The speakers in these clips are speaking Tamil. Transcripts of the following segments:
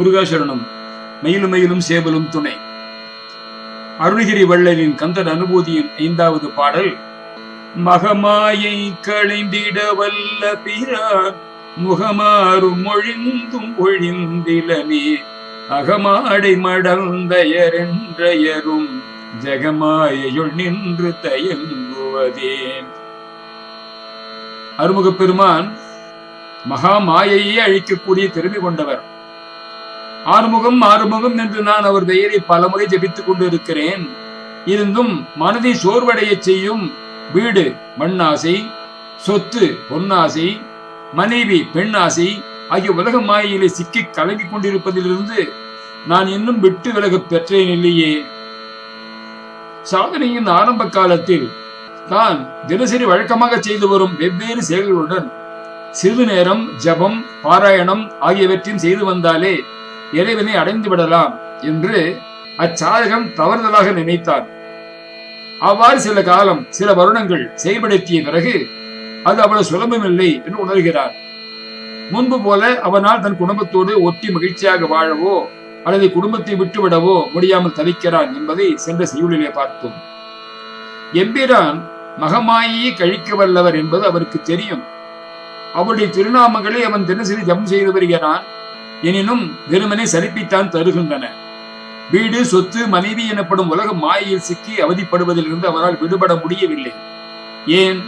முருகாசரணம். மயிலும் மயிலும் சேவலும் துணை. அருணகிரி வள்ளலின் கந்தன் அனுபூதியின் ஐந்தாவது பாடல் மகமாயை களைந்திட வல்ல பிறான் முகமாறும் ஒழிந்தும் ஒழிந்திலமே அகமாடை மடந்தையரென்றையரும் ஜெகமாயையுள் நின்று தயங்குவதே அருமுகப் பெருமான் மகா மாயையே அழிக்கக்கூடிய திறமை கொண்டவர். ஆறுமுகம் ஆறுமுகம் என்று நான் அவர் பெயரை பலமுறை ஜபித்துக் கொண்டிருக்கிறேன். இருந்தும் மனதை சோர்வடையச் செய்யும் வீடு மண்ணாசை சொத்து பொன்னாசை மனைவி பெண்ணாசை ஆகிய உலக மாயிலே சிக்கி கலங்கிக் கொண்டிருப்பதிலிருந்து நான் இன்னும் விட்டு விலகப் பெற்றேன் இல்லையே. சாதனையின் ஆரம்ப காலத்தில் தான் தினசரி வழக்கமாக செய்து வரும் வெவ்வேறு செயல்களுடன் சிறிது நேரம் ஜபம் பாராயணம் ஆகியவற்றையும் செய்து வந்தாலே இறைவனை அடைந்து விடலாம் என்று அச்சாதகம் தவறுதலாக நினைத்தார். அவ்வாறு சில காலம் சில வருடங்கள் செயல்படுத்திய பிறகு அது அவ்வளவு சுலபமில்லை என்று உணர்கிறார். முன்பு போல அவனால் தன் குடும்பத்தோடு ஒட்டி மகிழ்ச்சியாக வாழவோ அல்லது குடும்பத்தை விட்டுவிடவோ முடியாமல் தவிக்கிறான் என்பதை சென்ற செய்யுளிலே பார்த்தோம். எம்பிரான் மகமாயை கழிக்க வல்லவர் என்பது அவருக்கு தெரியும். அவருடைய திருநாமங்களை அவன் தினசரி ஜபம் செய்து வருகிறான். எனினும் வெறுமனே சலிப்பித்தான் தருகின்றன. வீடு சொத்து மனைவி எனப்படும் உலக மாயையில் சிக்கி அவதிப்படுவதிலிருந்து அவரால் விடுபட முடியவில்லை. ஏன்?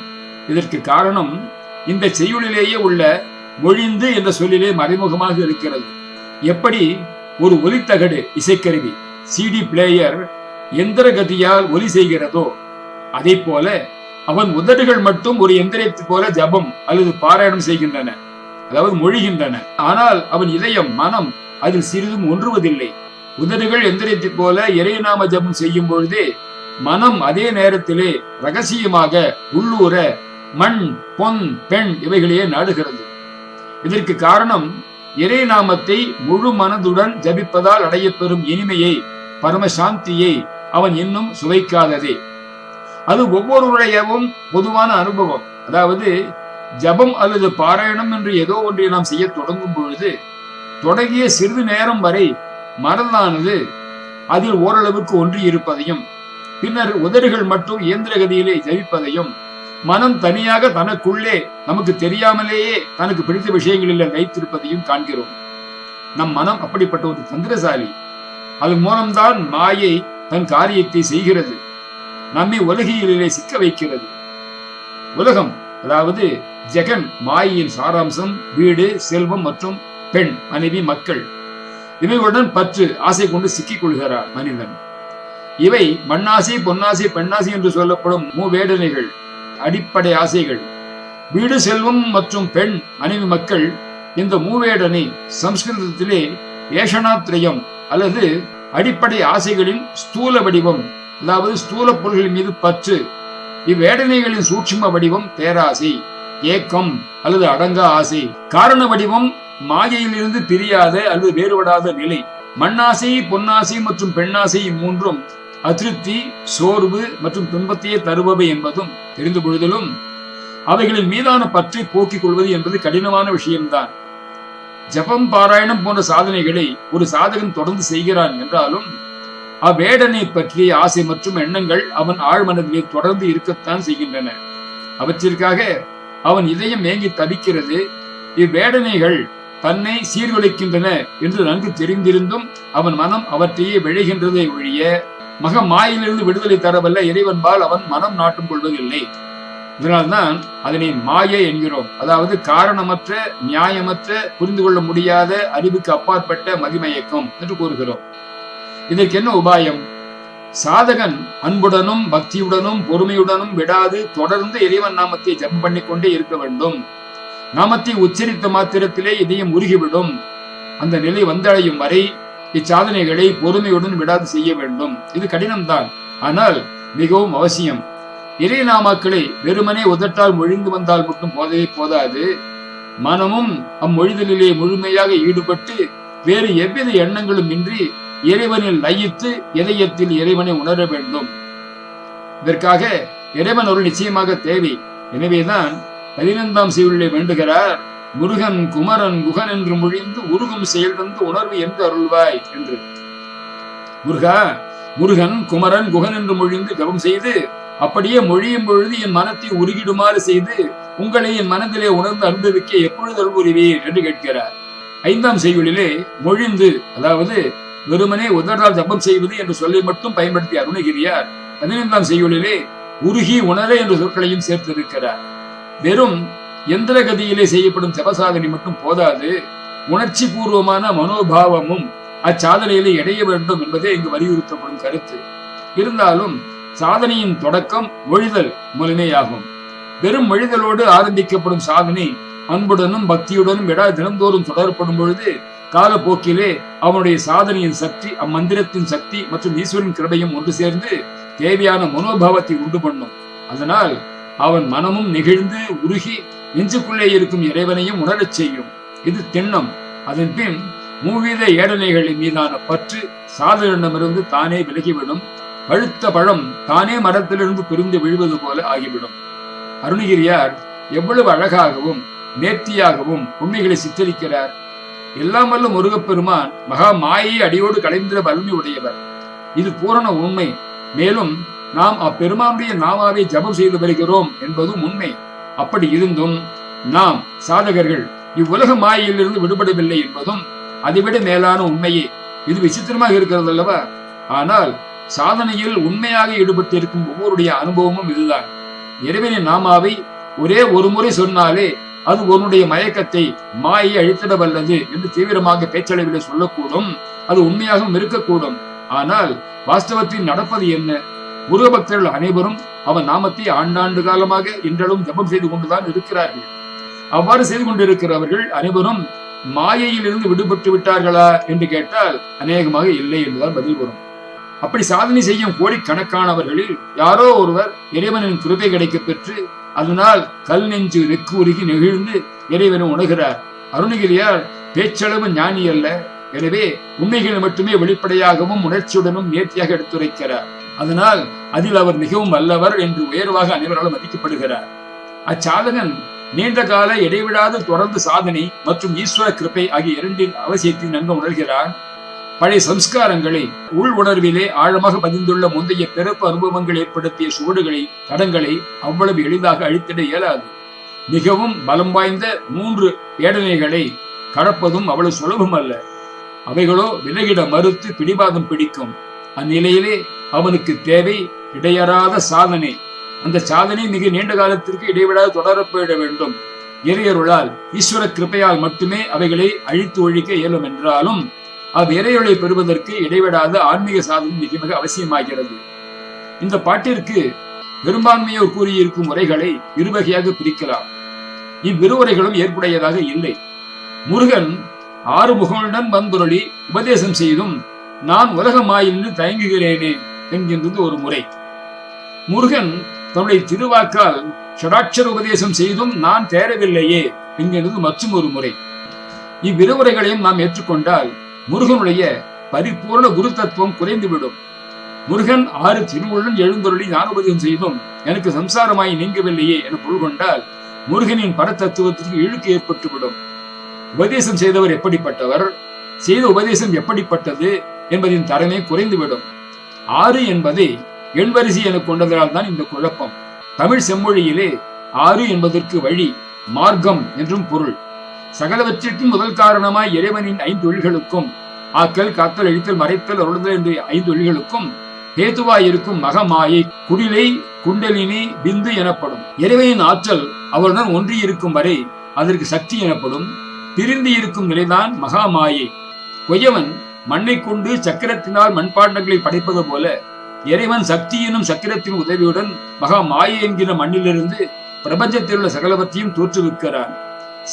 இதற்கு காரணம் இந்த செய்யுளிலேயே உள்ள மொழிந்து என்ற சொல்லிலே மறைமுகமாக இருக்கிறது. எப்படி? ஒரு ஒலித்தகடு இசைக்கருவி சிடி பிளேயர் எந்திர கதியால் ஒலி செய்கிறதோ அதே போல அவன் உதடுகள் மட்டும் ஒரு எந்திரத்தை போல ஜபம் அல்லது பாராயணம் செய்கின்றன. அதாவது மொழிகின்றன. ஆனால் அவன் இதயம் மனம் அதில் சிறிதும் ஒன்றுவதில்லை. உதடுகள் எந்திரத்தை போல இறைநாம ஜபம் செய்யும் பொழுதே மனம் அதே நேரத்திலே ரகசியமாக உள்ளூர மண் பொன் பெண் இவைகளையே நாடுகிறது. இதற்கு காரணம் இறை நாமத்தை முழு மனதுடன் ஜபிப்பதால் அடையப்பெறும் இனிமையை பரமசாந்தியை அவன் இன்னும் சுவைக்காததே. அது ஒவ்வொருவரையவும் பொதுவான அனுபவம். அதாவது ஜபம் அல்லது பாராயணம் என்று ஏதோ ஒன்றை நாம் செய்ய தொடங்கும் பொழுது தொடங்கிய சிறிது நேரம் வரை மனதானது அதில் ஓரளவுக்கு ஒன்றி இருப்பதையும் பின்னர் உதடுகள் மட்டும் இயந்திர கதியிலே ஜபிப்பதையும் மனம் தனியாக தனக்குள்ளே நமக்கு தெரியாமலேயே தனக்கு பிடித்த விஷயங்களில் வைத்திருப்பதையும் காண்கிறோம். நம் மனம் அப்படிப்பட்ட ஒரு தந்திரசாலி. அதன் மூலம்தான் மாயை தன் காரியத்தை செய்கிறது. நம்மை உலகியலிலே சிக்க வைக்கிறது. உலகம் அதாவது ஜெகன் மாயின் சாராம்சம் வீடு செல்வம் மற்றும் பெண் மனைவி மக்கள். இவைகளுடன் பற்று ஆசை கொண்டு சிக்கிக் கொள்கிறார் மனிதன். இவை மண்ணாசி பொன்னாசி பெண்ணாசி என்று சொல்லப்படும் மூவேடனைகள் அடிப்படை ஆசைகள். வீடு செல்வம் மற்றும் பெண் மனைவி மக்கள் இந்த மூவேடனை சம்ஸ்கிருதத்திலே ஏஷனாத்ரயம் அல்லது அடிப்படை ஆசைகளின் ஸ்தூல வடிவம் அதாவது ஸ்தூல பொருள்கள் மீது பற்று இவ்வேடனைகளின் சூட்சும வடிவம் பேராசை ஏக்கம் அல்லது அடங்கா ஆசை காரண வடிவம் மாயையிலிருந்து பிரியாத அல்லது வேறுபடாத நிலை மண்ணாசை பொன்னாசை மற்றும் பெண்ணாசை இம்மூன்றும் அதிருப்தி சோர்வு மற்றும் துன்பத்தையே தருபவை என்பதும் தெரிந்து கொள்வதிலும் அவைகளின் மீதான பற்றை போக்கிக் கொள்வது என்பது கடினமான விஷயம்தான். ஜபம் பாராயணம் போன்ற சாதனைகளை ஒரு சாதகன் தொடர்ந்து செய்கிறான் என்றாலும் அவ்வேடனை பற்றிய ஆசை மற்றும் எண்ணங்கள் அவன் ஆழ்மனதிலே தொடர்ந்து இருக்கத்தான் செய்கின்றன. அவற்றிற்காக அவன் இதயம் ஏங்கி தவிக்கிறது. இவ்வேடனைகள் தன்னை சீர்குலைக்கின்றன என்று நன்கு தெரிந்திருந்தும் அவன் மனம் அவற்றையே விழைகின்றதை ஒழிய மக மாயிலிருந்து விடுதலை தரவல்ல இறைவன்பால் அவன் மனம் நாட்டும் கொள்வதில்லை. இதனால்தான் அதனை மாய என்கிறோம். அதாவது காரணமற்ற நியாயமற்ற புரிந்து கொள்ள முடியாத அறிவுக்கு அப்பாற்பட்ட மதிமயக்கம் என்று கூறுகிறோம். இதற்கு என்ன உபாயம்? சாதகன் அன்புடனும் பக்தியுடனும் பொறுமையுடனும் விடாது தொடர்ந்து இறைவன் நாமத்தை ஜபம் பண்ணிக்கொண்டே இருக்க வேண்டும். நாமத்தை உச்சரித்த மாத்திரத்திலே இதயம் உருகிவிடும். அந்த நிலை வந்தடையும் வரை இச்சாதனைகளை பொறுமையுடன் விடாது செய்ய வேண்டும். இது கடினம்தான். ஆனால் மிகவும் அவசியம். இறை நாமாக்களை வெறுமனே உதட்டால் மொழிந்து வந்தால் மட்டும் போதவே போதாது. மனமும் அம்மொழிதலிலே முழுமையாக ஈடுபட்டு வேறு எவ்வித எண்ணங்களும் இன்றி இறைவனில் லயித்து இதயத்தில் இறைவனை உணர வேண்டும். இதற்காக இறைவன் ஒரு நிச்சயமாக தேவை. எனவேதான் பதினைந்தாம் செய்யுளிலே வேண்டுகிறார் முருகன் குமரன் குகன் என்று மொழிந்து உருகும் செயல் தந்து உணர்வு என்று அருள்வாய் என்று. முருகா முருகன் குமரன் குகன் என்று மொழிந்து ஜபம் செய்து அப்படியே மொழியும் பொழுது என் மனத்தை உருகிடுமாறு செய்து உங்களை என் மனதிலே உணர்ந்து அனுபவிக்க எப்பொழுது அருள்புரிவீர் என்று கேட்கிறார். ஐந்தாம் செய்யுளிலே மொழிந்து அதாவது வெறுமனே உதடால் ஜபம் செய்வது என்று சொல்லி மட்டும் பயன்படுத்தி அருணகிரியார் பதினைந்தாம் செய்யுளிலே உருகி உணர என்ற சொற்களையும் சேர்த்திருக்கிறார். வெறும் எந்திர கதியிலே செய்யப்படும் ஜபசாதனை மட்டும் போதாது உணர்ச்சி பூர்வமான மனோபாவமும் அச்சாதனையிலே இடைய வேண்டும் என்பதே இங்கு வலியுறுத்தப்படும் கருத்து. இருந்தாலும் சாதனையின் தொடக்கம் மொழிதல் முதன்மையாகும் வெறும் மொழிதலோடு ஆரம்பிக்கப்படும் சாதனை அன்புடனும் பக்தியுடனும் விடா தினந்தோறும் தொடரப்படும் பொழுது காலப்போக்கிலே அவனுடைய சாதனையின் சக்தி அம்மந்திரத்தின் சக்தி மற்றும் ஈஸ்வரின் கிருபையும் ஒன்று சேர்ந்து தேவையான மனோபாவத்தை உண்டு பண்ணும். அதனால் அவன் மனமும் நெகிழ்ந்து உருகி நெஞ்சுக்குள்ளே இருக்கும் இறைவனையும் உணரச் செய்யும். இது திண்ணம். அதன் பின் மூவித ஏடனைகளின் மீதான பற்று சாதனிடமிருந்து தானே விலகிவிடும். பழுத்த பழம் தானே மரத்திலிருந்து பிரிந்து விழுவது போல ஆகிவிடும். அருணகிரியார் எவ்வளவு அழகாகவும் நேர்த்தியாகவும் உண்மைகளை சித்தரிக்கிறார். எல்லாம் வல்ல முருகப்பெருமான் மகா மாயை அடியோடு கலைந்திட வலிமை உடையவர் இது பூரண உண்மை. மேலும் நாம் அப்பெருமானுடைய நாமாவை ஜபம் செய்து வருகிறோம் என்பதும் உண்மை. அப்படி இருந்தும் நாம் சாதகர்கள் இவ்வுலக மாயையிலிருந்து விடுபடவில்லை என்பதும் அதைவிட மேலான உண்மையே. இது விசித்திரமாக இருக்கிறது அல்லவா ஆனால் சாதனையில் உண்மையாக ஈடுபட்டிருக்கும் ஒவ்வொருடைய அனுபவமும் இதுதான். இறைவனின் நாமாவை ஒரே ஒரு முறை சொன்னாலே அது உன்னுடைய மயக்கத்தை மாயை அழித்திட வல்லது என்று தீவிரமாக பேச்சளவில் சொல்லக்கூடும். அது உண்மையாகவும் இருக்கக்கூடும். ஆனால் வாஸ்தவத்தில் நடப்பது என்ன? குரு பக்தர்கள் அனைவரும் அவன் நாமத்தை ஆண்டாண்டு காலமாக இன்றளவும் ஜபம் செய்து கொண்டுதான் இருக்கிறார்கள். அவ்வாறு செய்து கொண்டிருக்கிறவர்கள் அனைவரும் மாயையிலிருந்து விடுபட்டு விட்டார்களா என்று கேட்டால் அநேகமாக இல்லை என்றுதான் பதில் வரும். அப்படி சாதனை செய்யும் கோடிக்கணக்கானவர்களில் யாரோ ஒருவர் இறைவனின் கிருபை கிடைக்க பெற்று அதனால் கல் நெஞ்சு நெக்கு உருகி நெகிழ்ந்து இறைவனை உணர்கிறார். அருணகிரியார் பேச்சளவு ஞானி அல்ல எனவே உண்மைகளை மட்டுமே வெளிப்படையாகவும் உணர்ச்சியுடனும் நேர்த்தியாக எடுத்துரைக்கிறார். அதனால் அதில் அவர் மிகவும் வல்லவர் என்று உயர்வாக அனைவராலும் மதிக்கப்படுகிறார். அச்சாதகன் நீண்ட கால இடைவிடாத தொடர்ந்து சாதனை மற்றும் ஈஸ்வர கிருப்பை ஆகிய இரண்டின் அவசியத்தை நன்கு உணர்கிறார் பழைய சம்ஸ்காரங்களை உள் உணர்விலே ஆழமாக பதிந்துள்ள முந்தைய பிறப்பு அனுபவங்கள் ஏற்படுத்திய சுவடுகளை தடங்களை அவ்வளவு எளிதாக அழித்திட இயலாது. மிகவும் பலம் வாய்ந்த மூன்று ஏடனைகளை கடப்பதும் அவ்வளவு சுலபம் அல்ல. அவைகளோ விலகிட மறுத்து பிடிவாதம் பிடிக்கும். அந்நிலையிலே அவனுக்கு தேவை இடையறாத சாதனை. அந்த சாதனை மிக நீண்ட காலத்திற்கு இடைவிடாது தொடரப்பட வேண்டும். இறையருளால் ஈஸ்வர கிருப்பையால் மட்டுமே அவைகளை அழித்து ஒழிக்க இயலும் என்றாலும் அவ்விறையொளை பெறுவதற்கு இடைவிடாத ஆன்மீக சாதனம் மிக மிக அவசியமாகிறது. இந்த பாட்டிற்கு பெரும்பான்மையோர் கூறியிருக்கும் முறைகளை இருவகையாக பிரிக்கலாம். இவ்விருவரைகளும் ஏற்புடையதாக இல்லை. முருகன் ஆறு முகங்களுடன் வந்துருளி உபதேசம் செய்தும் நான் உலகமாயிருந்து தயங்குகிறேனே என்கின்றது ஒரு முறை. முருகன் தன்னுடைய திருவாக்கால் ஷடாட்சர உபதேசம் செய்தும் நான் தேரவில்லையே என்கிறது மற்றும் ஒரு முறை. இவ்விருவரைகளையும் நாம் ஏற்றுக்கொண்டால் முருகனுடைய பரிபூர்ண குரு தத்துவம் குறைந்துவிடும். முருகன் ஆறு திருவுடன் எழுந்தொருளி ஞானோபதேசம் செய்தும் எனக்கு சம்சாரமாய் நீங்கவில்லையே என பொருள் கொண்டால் முருகனின் பரதத்துவத்திற்கு இழுக்கு ஏற்பட்டுவிடும். உபதேசம் செய்தவர் எப்படிப்பட்டவர்? செய்த உபதேசம் எப்படிப்பட்டது என்பதின் தரமே குறைந்துவிடும். ஆறு என்பதை எண்வரிசை என கொண்டதனால் தான் இந்த குழப்பம். தமிழ் செம்மொழியிலே ஆறு என்பதற்கு வழி மார்க்கம் என்றும் பொருள். சகலவற்றிற்கும் முதல் காரணமாய் இறைவனின் ஐந்து ஒழிகளுக்கும் ஆக்கல் காத்தல் அழித்தல் மறைத்தல் அருளுதல் என்ற ஐந்து ஒழிகளுக்கும் மகமாயை குடிலை குண்டலினி பிந்து எனப்படும். இறைவனின் ஆற்றல் அவருடன் ஒன்றி இருக்கும் வரை அதற்கு சக்தி எனப்படும். பிரிந்து இருக்கும் நிலைதான் மகாமாயை. கொய்யவன் மண்ணை கொண்டு சக்கரத்தினால் மண்பாண்டங்களை படைப்பது போல இறைவன் சக்தியினும் சக்கரத்தின் உதவியுடன் மகா மாயை என்கிற மண்ணிலிருந்து பிரபஞ்சத்தில் உள்ள சகலவற்றையும் தோற்றுவிக்கிறான்.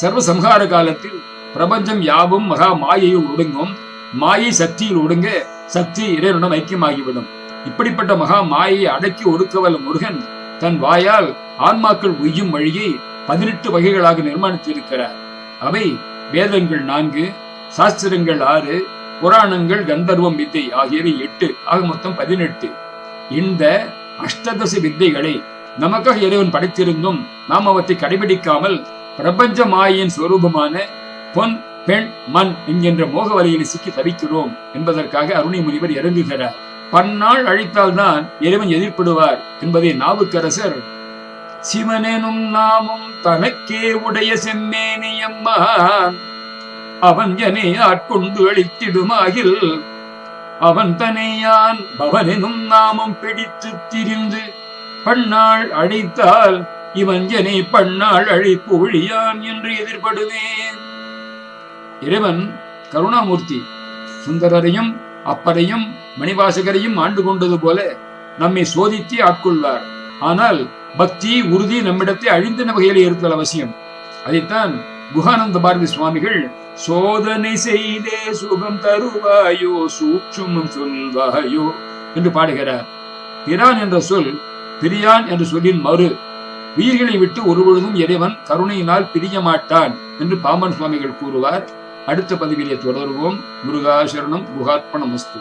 சர்வ சம்ஹார காலத்தில் பிரபஞ்சம் யாவும் மகா மாயையில் ஒடுங்கும். மாயை சக்தியில் ஒடுங்க சக்தி இறைவனுடன் ஐக்கியமாகிவிடும். இப்படிப்பட்ட மகா மாயை அடக்கி ஒடுக்கவல்ல முருகன் தன் வாயால் ஆன்மாக்கள் உய்யும் வழியை பதினெட்டு வகைகளாக நிர்மாணித்திருக்கிறார். அவை வேதங்கள் நான்கு சாஸ்திரங்கள் ஆறு புராணங்கள் கந்தர்வம் வித்தை ஆகியவை எட்டு ஆக மொத்தம் பதினெட்டு. இந்த அஷ்டதச வித்தைகளை நமக்காக இறைவன் படைத்திருந்தும் நாம் அவற்றை கடைபிடிக்காமல் பிரபஞ்ச மாயின் சொரூபமான பொன் பெண் மண் என்கின்ற மோக வலையில் சிக்கி தவிக்கிறோம் என்பதற்காக அருணி முனிவர் இறங்குகிறார். பன்னாள் அழித்தால்தான் இறைவன் எதிர்ப்படுவார் என்பதை நாவுக்கரசர் சிவனெனும் நாமும் தனக்கே உடைய செம்மேனியம்மான் அவன் எனை ஆட்கொண்டு அழித்திடுமாகில் அவன் தனையான் பவனெனும் நாமும் பிடித்து திரிந்து பன்னாள் அழைத்தால் இவன் எனை அழைப்பு ஒழியான் என்று எதிர்படுவேன். இறைவன் கருணாமூர்த்தி சுந்தரரையும் அப்பரையும் மணிவாசகரையும் ஆண்டு கொண்டது போல நம்மை சோதித்தே ஆட்கொள்வார். ஆனால் பக்தி உறுதி நம்மிடத்தை அழிந்தின வகையில் இருத்தல் அவசியம். அதைத்தான் குகானந்த பாரதி சுவாமிகள் சோதனை செய்தே சுகம் தருவாயோ சூட்சுமம் சொல்வாயோ என்று பாடுகிறார். பிரான் என்ற சொல் பிரியான் என்ற சொல்லின் மறு உயிர்களை விட்டு ஒருபொழுதும் இறைவன் கருணையினால் பிரிய மாட்டான் என்று பாமன் சுவாமிகள் கூறுவார். அடுத்த பதிவிலே தொடருவோம். முருகாசரணம் குகாத்மணமஸ்து